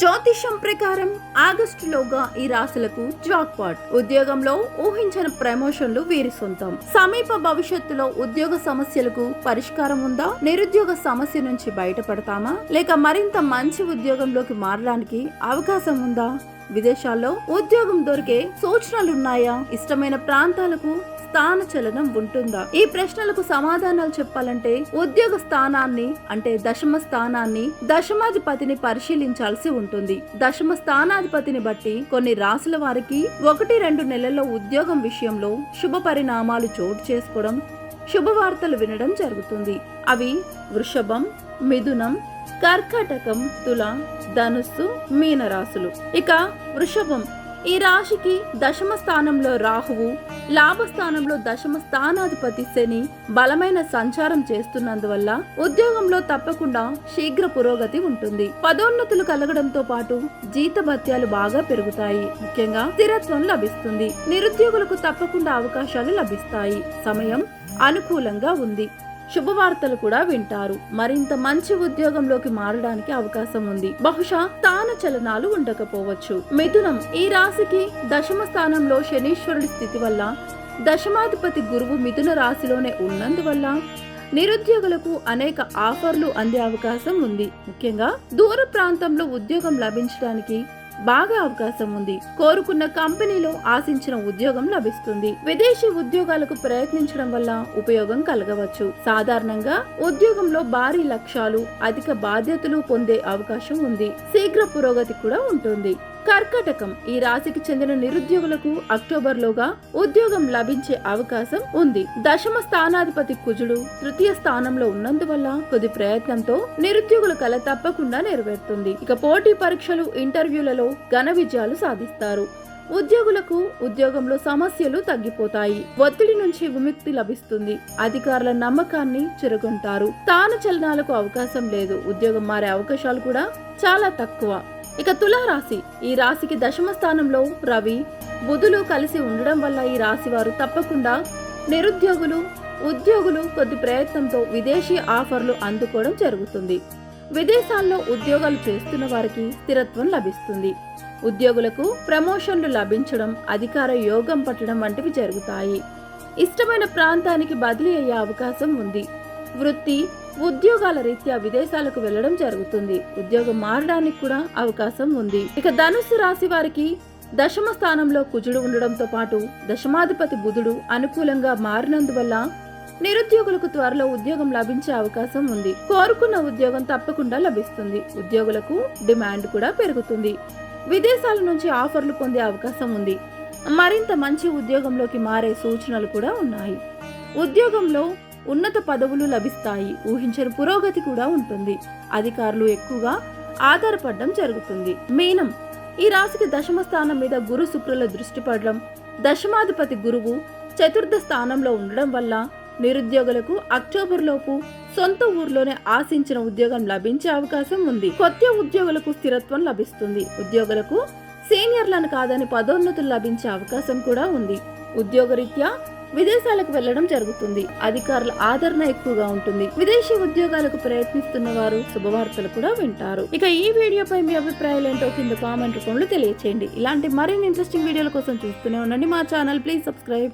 జ్యోతిషం ప్రకారం ఆగస్టులోగా ఈ రాశులకు జాక్పాట్. ఉద్యోగంలో ఊహించని ప్రమోషన్లు వీరి సొంతం. సమీప భవిష్యత్తులో ఉద్యోగ సమస్యలకు పరిష్కారం ఉందా? నిరుద్యోగ సమస్య నుంచి బయటపడతామా? లేక మరింత మంచి ఉద్యోగంలోకి మారడానికి అవకాశం ఉందా? విదేశాల్లో ఉద్యోగం దొరికే సూచనలున్నాయా? ఇష్టమైన ప్రాంతాలకు స్థాన చలనం ఉంటుందా? ఈ ప్రశ్నలకు సమాధానాలు చెప్పాలంటే ఉద్యోగ స్థానాన్ని అంటే దశమ స్థానాన్ని దశమాధిపతిని పరిశీలించాల్సి ఉంటుంది. దశమ స్థానాధిపతిని బట్టి కొన్ని రాసుల వారికి ఒకటి రెండు నెలల్లో ఉద్యోగం విషయంలో శుభ పరిణామాలు చోటు చేసుకోవడం శుభవార్తలు వినడం జరుగుతుంది. అవి వృషభం మిథునం కర్కాటకం తుల ధనుస్సు మీన రాశులు ఇక వృషభం. ఈ రాశికి దశమ స్థానంలో రాహువు లాభస్థానంలో దశమ స్థానాధిపతి శని బలమైన సంచారం చేస్తున్నందువల్ల ఉద్యోగంలో తప్పకుండా శీఘ్ర పురోగతి ఉంటుంది. పదోన్నతులు కలగడంతో పాటు జీతభత్యాలు బాగా పెరుగుతాయి. ముఖ్యంగా స్థిరత్వం లభిస్తుంది. నిరుద్యోగులకు తప్పకుండా అవకాశాలు లభిస్తాయి. సమయం అనుకూలంగా ఉంది. శుభవార్తలు కూడా వింటారు. మరింత మంచి ఉద్యోగంలోకి మారడానికి అవకాశం ఉంది. బహుశా స్థాన చలనాలు ఉండకపోవచ్చు. మిథునం ఈ రాశికి దశమ స్థానంలో శనీశ్వరుడి స్థితి వల్ల దశమాధిపతి గురువు మిథున రాశిలోనే ఉన్నందువల్ల నిరుద్యోగులకు అనేక ఆఫర్లు అందే అవకాశం ఉంది. ముఖ్యంగా దూర ప్రాంతంలో ఉద్యోగం లభించడానికి బాగా అవకాశం ఉంది. కోరుకున్న కంపెనీలో ఆశించిన ఉద్యోగం లభిస్తుంది. విదేశీ ఉద్యోగాలకు ప్రయత్నించడం వల్ల ఉపయోగం కలగవచ్చు. సాధారణంగా ఉద్యోగంలో భారీ లక్ష్యాలు అధిక బాధ్యతలు పొందే అవకాశం ఉంది. శీఘ్ర పురోగతి కూడా ఉంటుంది. కర్కటకం. ఈ రాశికి చెందిన నిరుద్యోగులకు అక్టోబర్ లోగా ఉద్యోగం లభించే అవకాశం ఉంది. దశమ స్థానాధిపతి కుజుడు తృతీయ స్థానంలో ఉన్నందువల్ల కొద్ది ప్రయత్నంతో నిరుద్యోగుల కల తప్పకుండా నెరవేరుతుంది. ఇక పోటీ పరీక్షలు ఇంటర్వ్యూలలో ఘన విజయాలు సాధిస్తారు. ఉద్యోగులకు ఉద్యోగంలో సమస్యలు తగ్గిపోతాయి. ఒత్తిడి నుంచి విముక్తి లభిస్తుంది. అధికారుల నమ్మకాన్ని చురగొంటారు. స్థాన చలనాలకు అవకాశం లేదు. ఉద్యోగం మారే అవకాశాలు కూడా చాలా తక్కువ. ఇక తులారాశి. ఈ రాశికి దశమ స్థానంలో రవి బుధులు కలిసి ఉండడం వల్ల ఈ రాశి వారు తప్పకుండా నిరుద్యోగులు ఉద్యోగులు కొద్ది ప్రయత్నంతో విదేశీ ఆఫర్లు అందుకోవడం జరుగుతుంది. విదేశాల్లో ఉద్యోగాలు చేస్తున్న వారికి స్థిరత్వం లభిస్తుంది. ఉద్యోగులకు ప్రమోషన్లు లభించడం అధికార యోగం పట్టడం వంటివి జరుగుతాయి. ఇష్టమైన ప్రాంతానికి బదిలీ అయ్యే అవకాశం ఉంది. వృత్తి ఉద్యోగాల రీత్యా విదేశాలకు వెళ్ళడం జరుగుతుంది. ఉద్యోగం మారడానికి కూడా అవకాశం ఉంది. ఇక ధనుస్సు రాశి వారికి దశమ స్థానంలో కుజుడు ఉండడంతో పాటు దశమాధిపతి బుధుడు అనుకూలంగా మారినందువల్ల నిరుద్యోగులకు త్వరలో ఉద్యోగం లభించే అవకాశం ఉంది. కోరుకున్న ఉద్యోగం తప్పకుండా లభిస్తుంది. ఉద్యోగులకు డిమాండ్ కూడా పెరుగుతుంది. విదేశాల నుంచి ఆఫర్లు పొందే అవకాశం ఉంది. మరింత మంచి ఉద్యోగంలోకి మారే సూచనలు కూడా ఉన్నాయి. ఉద్యోగంలో ఉన్నత పదవులు లభిస్తాయి. ఊహించని పురోగతి కూడా ఉంటుంది. అధికారులు ఎక్కువగా ఆధారపడడం జరుగుతుంది. మీనం ఈ రాశికి దశమ స్థానం మీద గురు శుక్రుల దృష్టి పడడం దశమాధిపతి గురువు చతుర్థ స్థానంలో ఉండడం వల్ల నిరుద్యోగులకు అక్టోబర్ లోపు సొంత ఊర్లోనే ఆశించిన ఉద్యోగం లభించే అవకాశం ఉంది. కొత్త ఉద్యోగులకు స్థిరత్వం లభిస్తుంది. ఉద్యోగులకు సీనియర్లను కాదని పదోన్నతులు లభించే అవకాశం కూడా ఉంది. ఉద్యోగరీత్యా విదేశాలకు వెళ్ళడం జరుగుతుంది. అధికారుల ఆదరణ ఎక్కువగా ఉంటుంది. విదేశీ ఉద్యోగాలకు ప్రయత్నిస్తున్న వారు శుభవార్తలు కూడా వింటారు. ఇక ఈ వీడియోపై మీ అభిప్రాయాలు ఏంటో కింద కామెంట్ రూపంలో తెలియచేయండి. ఇలాంటి మరిన్ని ఇంట్రెస్టింగ్ వీడియోల కోసం చూస్తూనే ఉండండి. మా ఛానల్ ప్లీజ్ సబ్స్క్రైబ్